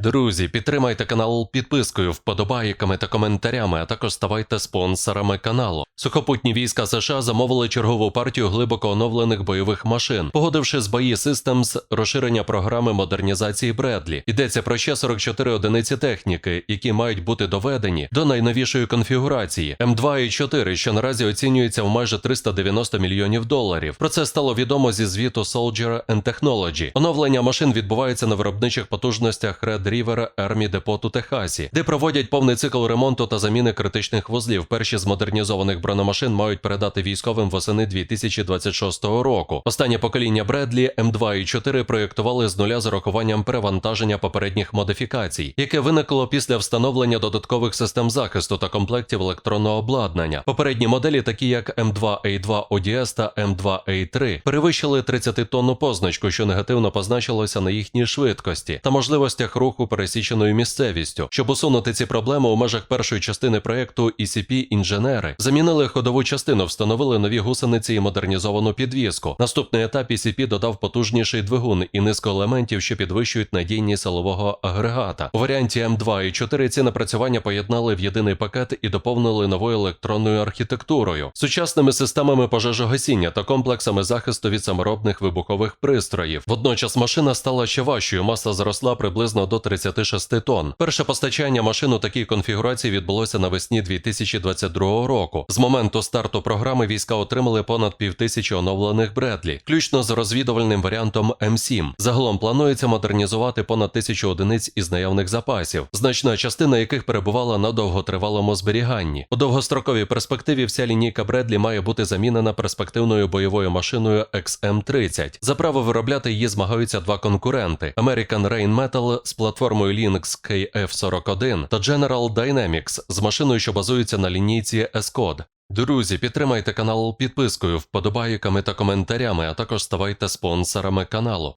Друзі, підтримайте канал підпискою, вподобайками та коментарями, а також ставайте спонсорами каналу. Сухопутні війська США замовили чергову партію глибоко оновлених бойових машин, погодивши з бої Systems розширення програми модернізації Бредлі. Йдеться про ще 44 одиниці техніки, які мають бути доведені до найновішої конфігурації М2 і 4, що наразі оцінюється в майже 390 мільйонів доларів. Про це стало відомо зі звіту Soldier and Technology. Оновлення машин відбувається на виробничих потужностях Red River Army Depot у Техасі, де проводять повний цикл ремонту та заміни критичних вузлів. Перші з модернізованих бронемашин мають передати військовим восени 2026 року. Останнє покоління Бредлі М2 і 4 проєктували з нуля з урахуванням перевантаження попередніх модифікацій, яке виникло після встановлення додаткових систем захисту та комплектів електронного обладнання. Попередні моделі, такі як М2А2 ODS та М2А3, перевищили 30-тонну позначку, що негативно позначилося на їхній швидкості та можливостях руху пересіченою місцевістю. Щоб усунути ці проблеми у межах першої частини проекту ECP інженери замінили ходову частину, встановили нові гусениці і модернізовану підвіску. Наступний етап ECP додав потужніший двигун і низку елементів, що підвищують надійність силового агрегата. У варіанті М2 і 4 ці напрацювання поєднали в єдиний пакет і доповнили новою електронною архітектурою, сучасними системами пожежогасіння та комплексами захисту від саморобних вибухових пристроїв. Водночас машина стала ще важчою, маса зросла приблизно до 36 тонн. Перше постачання машин у такій конфігурації відбулося навесні 2022 року. З моменту старту програми війська отримали понад півтисячі оновлених Бредлі, включно з розвідувальним варіантом М7. Загалом планується модернізувати понад тисячу одиниць із наявних запасів, значна частина яких перебувала на довготривалому зберіганні. У довгостроковій перспективі вся лінійка Бредлі має бути замінена перспективною бойовою машиною XM30. За право виробляти її змагаються два конкуренти: American Rain Metal з платформою Linux KF41 та General Dynamics з машиною, що базується на лінійці S-Code. Друзі, підтримайте канал підпискою, вподобайками та коментарями, а також ставайте спонсорами каналу.